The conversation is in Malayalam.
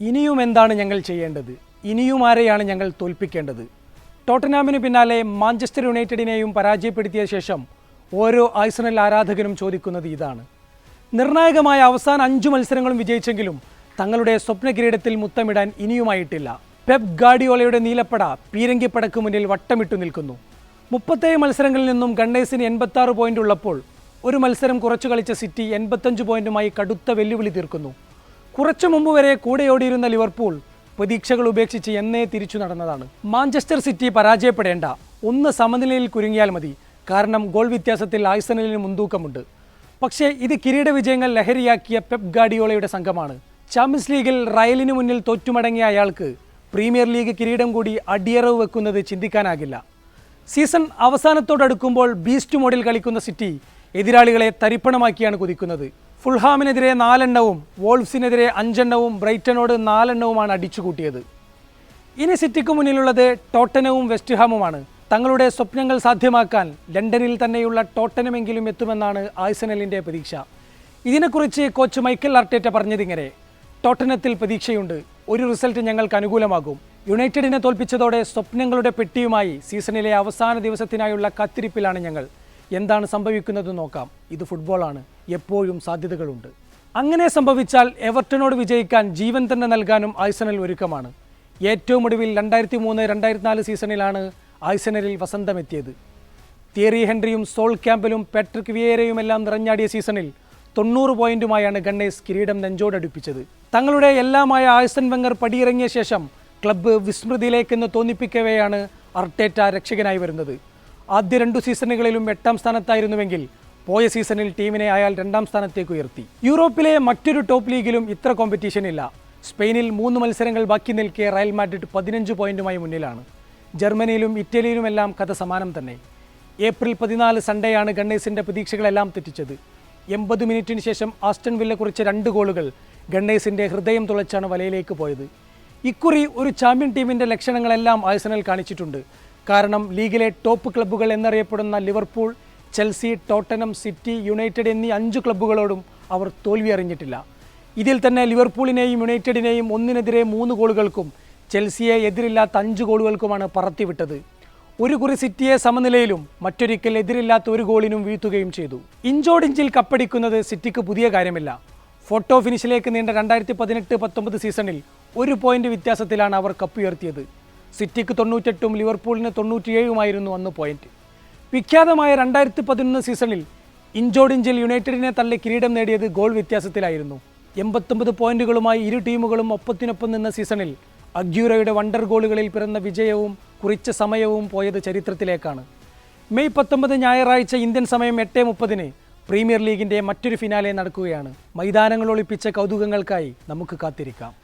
ഇനിയും എന്താണ് ഞങ്ങൾ ചെയ്യേണ്ടത്? ഇനിയും ആരെയാണ് ഞങ്ങൾ തോൽപ്പിക്കേണ്ടത്? ടോട്ടനാമിന് പിന്നാലെ മാഞ്ചസ്റ്റർ യുണൈറ്റഡിനെയും പരാജയപ്പെടുത്തിയ ശേഷം ഓരോ ഐസണൽ ആരാധകനും ചോദിക്കുന്നത് ഇതാണ്. നിർണായകമായ അവസാന അഞ്ചു മത്സരങ്ങളും വിജയിച്ചെങ്കിലും തങ്ങളുടെ സ്വപ്ന കിരീടത്തിൽ മുത്തമിടാൻ ഇനിയുമായിട്ടില്ല. പെപ് ഗാഡിയോളയുടെ നീലപ്പട പീരങ്കിപ്പടക്ക് മുന്നിൽ വട്ടമിട്ടു നിൽക്കുന്നു. മുപ്പത്തേഴ് മത്സരങ്ങളിൽ നിന്നും ഗണ്ണേഴ്സിന് എൺപത്തി ആറ് പോയിന്റ് ഉള്ളപ്പോൾ ഒരു മത്സരം കുറച്ചു കളിച്ച സിറ്റി എൺപത്തഞ്ച് പോയിന്റുമായി കടുത്ത വെല്ലുവിളി തീർക്കുന്നു. കുറച്ചു മുമ്പ് വരെ കൂടെയോടിയിരുന്ന ലിവർപൂൾ പ്രതീക്ഷകൾ ഉപേക്ഷിച്ച് എന്നേ തിരിച്ചു നടന്നതാണ്. മാഞ്ചസ്റ്റർ സിറ്റി പരാജയപ്പെടേണ്ട. ഒന്ന് സമനിലയിൽ കുരുങ്ങിയാൽ മതി. കാരണം ഗോൾ വ്യത്യാസത്തിൽ ആഴ്സണലിന് മുൻതൂക്കമുണ്ട്. പക്ഷേ ഇത് കിരീട വിജയങ്ങൾ ലഹരിയാക്കിയ പെപ് ഗാഡിയോളയുടെ സംഘമാണ്. ചാമ്പ്യൻസ് ലീഗിൽ റയലിന് മുന്നിൽ തോറ്റുമടങ്ങിയ അയാൾക്ക് പ്രീമിയർ ലീഗ് കിരീടം കൂടി അടിയറവ് വെക്കുന്നത് ചിന്തിക്കാനാകില്ല. സീസൺ അവസാനത്തോടടുക്കുമ്പോൾ ബീസ്റ്റ് മോഡിൽ കളിക്കുന്ന സിറ്റി എതിരാളികളെ തരിപ്പണമാക്കിയാണ് കുതിക്കുന്നത്. ഫുൾഹാമിനെതിരെ നാലെണ്ണവും വോൾഫ്സിനെതിരെ അഞ്ചെണ്ണവും ബ്രൈറ്റനോട് നാലെണ്ണവുമാണ് അടിച്ചുകൂട്ടിയത് ഇനി സിറ്റിക്ക് മുന്നിലുള്ളത് ടോട്ടനവും വെസ്റ്റ്ഹാമുമാണ് തങ്ങളുടെ സ്വപ്നങ്ങൾ സാധ്യമാക്കാൻ ലണ്ടനിൽ തന്നെയുള്ള ടോട്ടനമെങ്കിലും എത്തുമെന്നാണ് ആഴ്സണലിന്റെ പ്രതീക്ഷ. ഇതിനെക്കുറിച്ച് കോച്ച് മൈക്കൽ അർട്ടേറ്റ പറഞ്ഞതിങ്ങനെ ടോട്ടനത്തിൽ പ്രതീക്ഷയുണ്ട് ഒരു റിസൾട്ട് ഞങ്ങൾക്ക് അനുകൂലമാകും. യുണൈറ്റഡിനെ തോൽപ്പിച്ചതോടെ സ്വപ്നങ്ങളുടെ പെട്ടിയുമായി സീസണിലെ അവസാന ദിവസത്തിനായുള്ള കത്തിരിപ്പിലാണ് ഞങ്ങൾ. എന്താണ് സംഭവിക്കുന്നത് നോക്കാം. ഇത് ഫുട്ബോളാണ് എപ്പോഴും സാധ്യതകളുണ്ട്. അങ്ങനെ സംഭവിച്ചാൽ എവർട്ടനോട് വിജയിക്കാൻ ജീവൻ തന്നെ നൽകാനും ആഴ്സണൽ ഒരുക്കമാണ്. ഏറ്റവും ഒടുവിൽ രണ്ടായിരത്തി മൂന്ന് രണ്ടായിരത്തി നാല് സീസണിലാണ് ആഴ്സണലിൽ വസന്തമെത്തിയത്. തിയറി ഹെൻറിയും സോൾ ക്യാമ്പലും പാട്രിക് വിയേരയും എല്ലാം നിറഞ്ഞാടിയ സീസണിൽ തൊണ്ണൂറ് പോയിന്റുമായാണ് ഗണ്ണേസ് കിരീടം നെഞ്ചോടടുപ്പിച്ചത്. തങ്ങളുടെ എല്ലാമായ ആഴ്സൺ വെങ്ങർ പടിയിറങ്ങിയ ശേഷം ക്ലബ്ബ് വിസ്മൃതിയിലേക്കെന്ന് തോന്നിപ്പിക്കവെയാണ് അർട്ടേറ്റ രക്ഷകനായി വരുന്നത്. ആദ്യ രണ്ടു സീസണുകളിലും എട്ടാം സ്ഥാനത്തായിരുന്നുവെങ്കിൽ പോയ സീസണിൽ ടീമിനെ അയാൾ രണ്ടാം സ്ഥാനത്തേക്ക് ഉയർത്തി. യൂറോപ്പിലെ മറ്റൊരു ടോപ്പ് ലീഗിലും ഇത്ര കോമ്പറ്റീഷൻ ഇല്ല സ്പെയിനിൽ മൂന്ന് മത്സരങ്ങൾ ബാക്കി നിൽക്കെ റയൽ മാഡ്രിഡ് പതിനഞ്ച് പോയിന്റുമായി മുന്നിലാണ്. ജർമ്മനിയിലും ഇറ്റലിയിലുമെല്ലാം കഥ സമാനം തന്നെ. ഏപ്രിൽ പതിനാല് സൺഡേയാണ് ഗണ്ണേഴ്സിന്റെ പ്രതീക്ഷകളെല്ലാം തെറ്റിച്ചത്. എൺപത് മിനിറ്റിന് ശേഷം ആസ്റ്റൺ വില്ല കുറിച്ച രണ്ട് ഗോളുകൾ ഗണ്ണേഴ്സിന്റെ ഹൃദയം തുളച്ചാണ് വലയിലേക്ക് പോയത്. ഇക്കുറി ഒരു ചാമ്പ്യൻ ടീമിന്റെ ലക്ഷണങ്ങളെല്ലാം ആഴ്സണൽ കാണിച്ചിട്ടുണ്ട്. കാരണം ലീഗിലെ ടോപ്പ് ക്ലബ്ബുകൾ എന്നറിയപ്പെടുന്ന Liverpool Chelsea Tottenham City United എന്നീ അഞ്ച് ക്ലബ്ബുകളോടും അവർ തോൽവി അറിഞ്ഞിട്ടില്ല. ഇതിൽ തന്നെ ലിവർപൂളിനെയും യുണൈറ്റഡിനെയും ഒന്നിനെതിരെ മൂന്ന് ഗോളുകൾക്കും ചെൽസിയെ എതിരില്ലാത്ത അഞ്ച് ഗോളുകൾക്കുമാണ് പറത്തിവിട്ടത്. ഒരു കുറി സിറ്റിയെ സമനിലയിലും മറ്റൊരിക്കൽ എതിരില്ലാത്ത ഒരു ഗോളിനും വീഴ്ത്തുകയും ചെയ്തു. ഇഞ്ചോടിഞ്ചിൽ കപ്പടിക്കുന്നത് സിറ്റിക്ക് പുതിയ കാര്യമില്ല. ഫോട്ടോ ഫിനിഷിലേക്ക് നീണ്ട രണ്ടായിരത്തി പതിനെട്ട് പത്തൊമ്പത് സീസണിൽ ഒരു പോയിന്റ് വ്യത്യാസത്തിലാണ് അവർ കപ്പുയർത്തിയത് സിറ്റിക്ക് തൊണ്ണൂറ്റെട്ടും ലിവർപൂളിന് തൊണ്ണൂറ്റിയേഴുമായിരുന്നു അന്ന് പോയിന്റ് വിഖ്യാതമായ രണ്ടായിരത്തി പതിനൊന്ന് സീസണിൽ ഇഞ്ചോടിഞ്ചിൽ യുണൈറ്റഡിനെ തള്ളി കിരീടം നേടിയത് ഗോൾ വ്യത്യാസത്തിലായിരുന്നു. എൺപത്തൊമ്പത് പോയിന്റുകളുമായി ഇരു ടീമുകളും ഒപ്പത്തിനൊപ്പം നിന്ന സീസണിൽ അഗ്യൂറയുടെ വണ്ടർ ഗോളുകളിൽ പിറന്ന വിജയവും കുറിച്ച സമയവും പോയത് ചരിത്രത്തിലേക്കാണ്. മെയ് പത്തൊമ്പത് ഞായറാഴ്ച ഇന്ത്യൻ സമയം എട്ട് മുപ്പതിന് പ്രീമിയർ ലീഗിന്റെ മറ്റൊരു ഫിനാലെ നടക്കുകയാണ്. മൈതാനങ്ങൾ ഒളിപ്പിച്ച കൗതുകങ്ങൾക്കായി നമുക്ക് കാത്തിരിക്കാം.